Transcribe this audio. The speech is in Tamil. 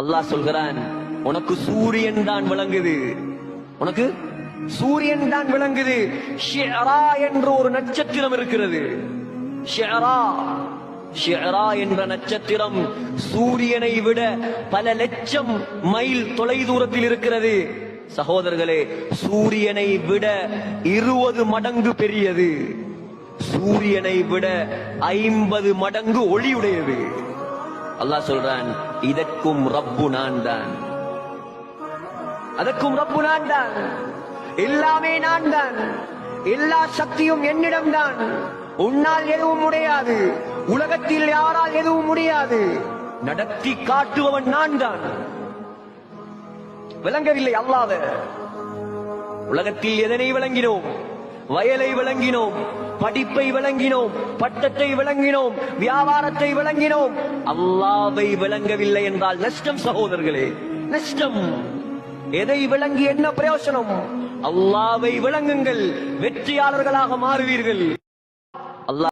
அல்லாஹ் சொல்கிறான் உனக்கு சூரியன் தான் விளங்குது. உனக்கு சூரியன் தான் விளங்குது. ஷிஅரா என்ற ஒரு நட்சத்திரம் இருக்கிறது. ஷிஅரா ஷிஅரா என்ற நட்சத்திரம் சூரியனை விட பல லட்சம் மைல் தொலை தூரத்தில் இருக்கிறது. சகோதரர்களே சூரியனை விட இருபது மடங்கு பெரியது. சூரியனை விட ஐம்பது மடங்கு ஒளியுடையது. அல்லாஹ் சொல்றான் இதற்கும் ரப்பு நான் தான் அதற்கும் ரப்பு நான் தான் எல்லாமே நான் தான் எல்லா சக்தியும் என்னிடம் தான் உன்னால் எதுவும் முடியாது. உலகத்தில் யாரால் எதுவும் முடியாது. நடத்தி காட்டுபவன் நான் தான் விளங்கவில்லை அல்லாத உலகத்தில் எதனை விளங்கினோம்? வயலை விளங்கினோம் படிப்பை விளங்கினோம் பட்டத்தை விளங்கினோம் வியாபாரத்தை விளங்கினோம். அல்லாவை விளங்கவில்லை என்றால் நஷ்டம் சகோதரர்களே நஷ்டம். எதை விளங்கி என்ன பிரயோசனம்? அல்லாவை விளங்குங்கள் வெற்றியாளர்களாக மாறுவீர்கள். அல்லாஹ்